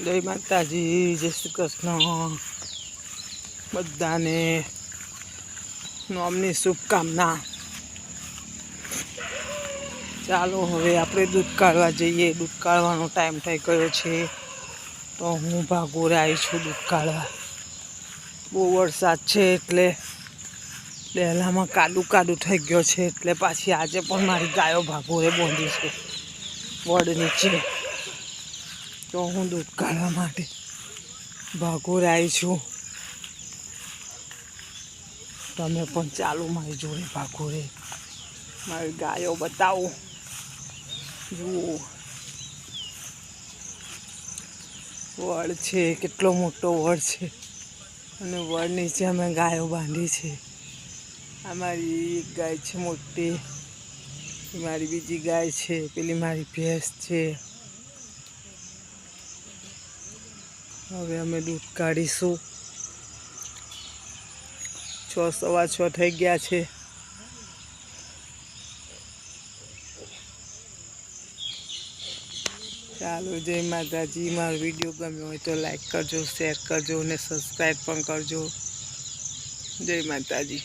જય માતાજી, જય શ્રી કૃષ્ણ. બધાને નોમની શુભકામના. ચાલો હવે આપણે દૂધ કાઢવા જઈએ. દૂધ કાઢવાનો ટાઈમ થઈ ગયો છે. તો હું ભાગોરે આવી છું દૂધ કાઢવા. બહુ વરસાદ છે એટલે પહેલાંમાં કાદું કાદું થઈ ગયો છે એટલે પાછી આજે પણ મારી ગાયો ભાગોરે બોંધી છે. વડ નીચે. તો હું દૂધ કાઢવા માટે ભાગોર આવી છું. તમે પણ ચાલો મારી જોડે ભાગોરે. મારી ગાયો બતાવો. જુઓ. વડ છે, કેટલો મોટો વડ છે. અને વડ નીચે અમે ગાયો બાંધી છે. આ મારી એક ગાય છે મોટી. મારી બીજી ગાય છે. પેલી મારી ભેંસ છે. હવે અમે દૂધ કાઢીશું. છ સવા છ થઈ ગયા છે. ચાલો, જય માતાજી. મારો વીડિયો ગમ્યો હોય તો લાઈક કરજો, શેર કરજો અને સબસ્ક્રાઈબ પણ કરજો. જય માતાજી.